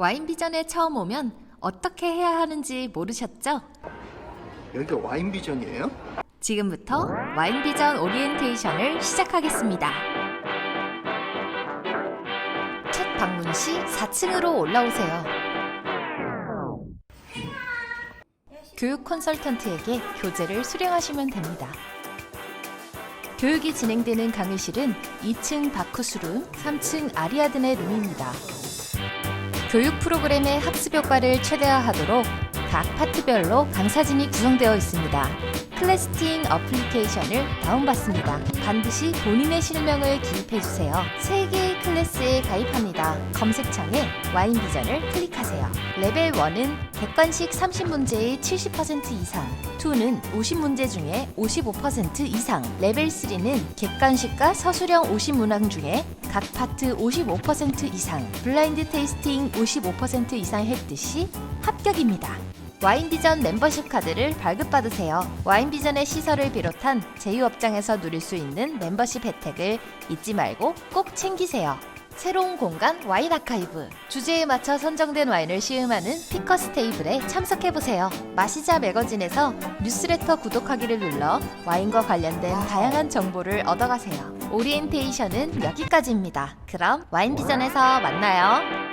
와인 비전에 처음 오면 어떻게 해야 하는지 모르셨죠? 여기가 와인 비전이에요? 지금부터 와인 비전 오리엔테이션을 시작하겠습니다. 첫 방문 시 4층으로 올라오세요. 교육 컨설턴트에게 교재를 수령하시면 됩니다. 교육이 진행되는 강의실은 2층 바쿠스룸, 3층 아리아드네 룸입니다. 교육 프로그램의 학습 효과를 최대화하도록 각 파트별로 강사진이 구성되어 있습니다. 클래스팅 어플리케이션을 다운받습니다. 반드시 본인의 실명을 기입해주세요. 3개의 클래스에 가입합니다. 검색창에 와인 비전을 클릭하세요. 레벨 1은 객관식 30문제의 70% 이상, 2는 50문제 중에 55% 이상, 레벨 3는 객관식과 서술형 50문항 중에 각 파트 55% 이상, 블라인드 테이스팅 55% 이상 했듯이 합격입니다. 와인비전 멤버십 카드를 발급받으세요. 와인비전의 시설을 비롯한 제휴업장에서 누릴 수 있는 멤버십 혜택을 잊지 말고 꼭 챙기세요. 새로운 공간 와인 아카이브 주제에 맞춰 선정된 와인을 시음하는 피커스 테이블에 참석해보세요. 마시자 매거진에서 뉴스레터 구독하기를 눌러 와인과 관련된 다양한 정보를 얻어가세요. 오리엔테이션은 여기까지입니다. 그럼 와인 비전에서 만나요.